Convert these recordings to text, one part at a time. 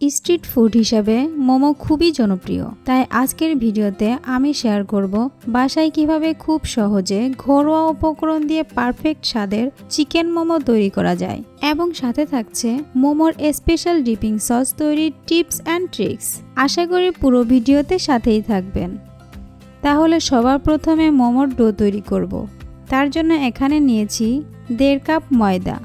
Street food হিসাবে মোমো খুবই জনপ্রিয়। তাই আজকের ভিডিওতে আমি শেয়ার করব বাসায় কীভাবে খুব সহজে ঘরোয়া উপকরণ দিয়ে পারফেক্ট স্বাদের চিকেন মোমো তৈরি করা যায় এবং সাথে থাকছে মোমোর স্পেশাল ডিপিং সস তৈরির টিপস অ্যান্ড ট্রিক্স। আশা করি পুরো ভিডিওতে সাথেই থাকবেন। তাহলে সবার প্রথমে মোমোর ডো তৈরি করব। তার জন্য এখানে নিয়েছি দেড় কাপ ময়দা।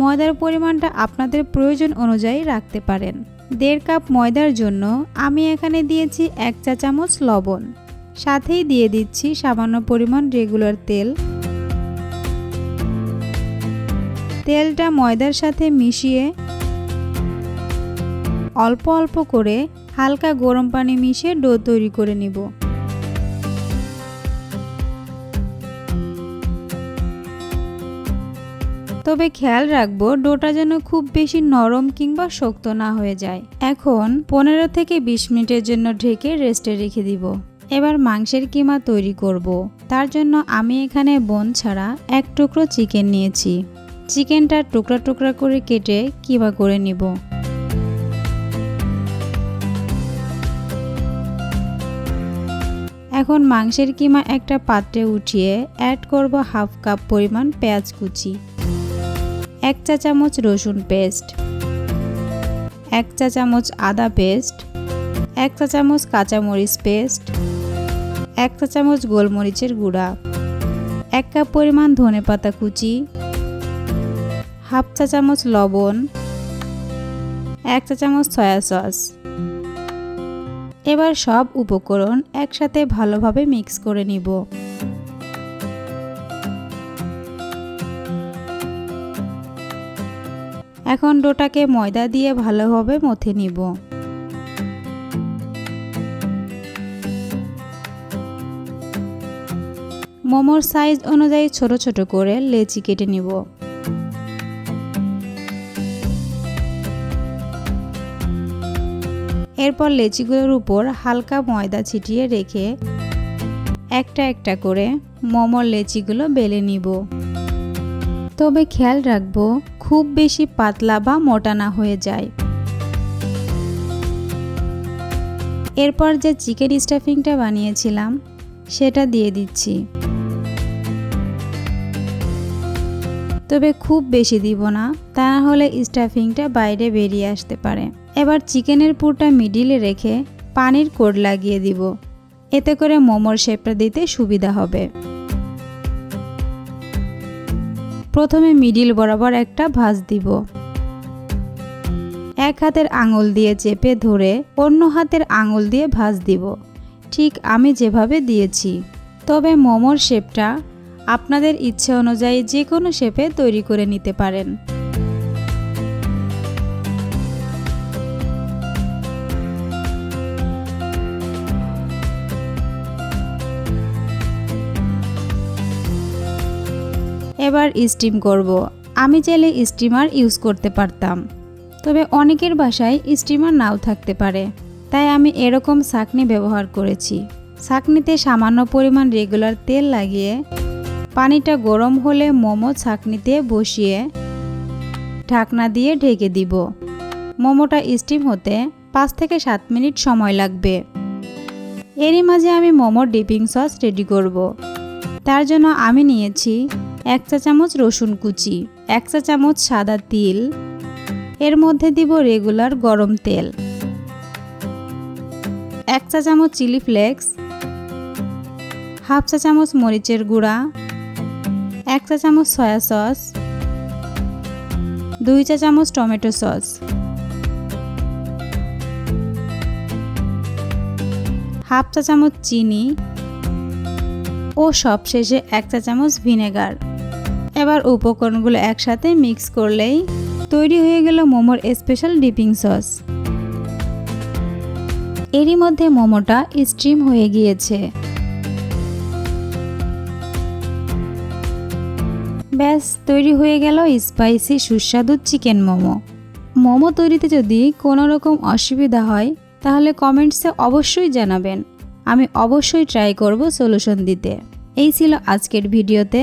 ময়দার পরিমাণটা আপনাদের প্রয়োজন অনুযায়ী রাখতে পারেন। দেড় কাপ ময়দার জন্য আমি এখানে দিয়েছি এক চা চামচ লবণ। সাথেই দিয়ে দিচ্ছি সামান্য পরিমাণ রেগুলার তেল। তেলটা ময়দার সাথে মিশিয়ে অল্প অল্প করে হালকা গরম পানি মিশিয়ে ডো তৈরি করে নিব। তবে খেয়াল রাখব, ডোটা যেন খুব বেশি নরম কিংবা শক্ত না হয়ে যায়। এখন পনেরো থেকে বিশ মিনিটের জন্য ঢেকে রেস্টে রেখে দিব। এবার মাংসের কিমা তৈরি করব। তার জন্য আমি এখানে বোন ছাড়া এক টুকরো চিকেন নিয়েছি। চিকেনটা টুকরা টুকরা করে কেটে কিমা করে নিব। এখন মাংসের কিমা একটা পাত্রে উঠিয়ে অ্যাড করব হাফ কাপ পরিমাণ পেঁয়াজ কুচি। এক চা চামচ রসুন পেস্ট, এক চা চামচ আদা পেস্ট, এক চা চামচ কাঁচামরিচ পেস্ট, এক চা চামচ গোলমরিচের গুঁড়া, এক কাপ পরিমাণ ধনে পাতা কুচি, হাফ চা চামচ লবণ, এক চা চামচ সয়া সস। এবার সব উপকরণ একসাথে ভালোভাবে মিক্স করে নিব। এখন ডোটাকে ময়দা দিয়ে ভালোভাবে মথে নিব। মোমোর সাইজ অনুযায়ী ছোট ছোট করে লেচি কেটে নিব। এরপর লেচিগুলোর উপর হালকা ময়দা ছিটিয়ে রেখে একটা একটা করে মোমোর লেচিগুলো বেলে নিব। তবে খেয়াল রাখব, খুব বেশি পাতলা বা মোটা না হয়ে যায়। এরপর যে চিকেন স্টাফিংটা বানিয়েছিলাম, সেটা দিয়ে দিচ্ছি। তবে খুব বেশি দিব না, তা না হলে স্টাফিংটা বাইরে বেরিয়ে আসতে পারে। এবার চিকেনের পুরটা মিডিলে রেখে পানির কোড লাগিয়ে দিব। এতে করে মোমোর শেপটা দিতে সুবিধা হবে। প্রথমে মিডিল বরাবর একটা ভাঁজ দিব। এক হাতের আঙুল দিয়ে চেপে ধরে অন্য হাতের আঙুল দিয়ে ভাঁজ দিব। ঠিক আমি যেভাবে দিয়েছি। তবে মোমোর শেপটা আপনাদের ইচ্ছে অনুযায়ী যে কোনো শেপে তৈরি করে নিতে পারেন। এবার স্টিম করব। আমি চাইলে স্টিমার ইউজ করতে পারতাম। তবে অনেকের বাসায় স্টিমার নাও থাকতে পারে। তাই আমি এরকম ছাকনি ব্যবহার করেছি। ছাকনিতে সামান্য পরিমাণ রেগুলার তেল লাগিয়ে পানিটা গরম হলে মোমো ছাকনিতে বসিয়ে ঢাকনা দিয়ে ঢেকে দিব। মোমোটা স্টিম হতে পাঁচ থেকে সাত মিনিট সময় লাগবে। এরই মাঝে আমি মোমোর ডিপিং সস রেডি করব। তার জন্য আমি নিয়েছি এক চা চামচ রসুন কুচি, এক চা চামচ সাদা তিল। এর মধ্যে দিব রেগুলার গরম তেল। এক চা চামচ চিলি ফ্লেক্স, হাফ চা চামচ মরিচের গুঁড়া, এক চা চামচ সয়া সস, দুই চা চামচ টমেটো সস। হাফ চা চামচ চিনি ও সবশেষে এক চা চামচ ভিনেগার। এবার উপকরণগুলো একসাথে মিক্স করলেই তৈরি হয়ে গেল মোমোর স্পেশাল ডিপিং সস। এরই মধ্যে মোমোটা স্ট্রিম হয়ে গিয়েছে। ব্যাস, তৈরি হয়ে গেল স্পাইসি সুস্বাদু চিকেন মোমো। মোমো তৈরিতে যদি কোনো রকম অসুবিধা হয়, তাহলে কমেন্টসে অবশ্যই জানাবেন। আমি অবশ্যই ট্রাই করব সলিউশন দিতে। এই ছিল আজকের ভিডিওতে।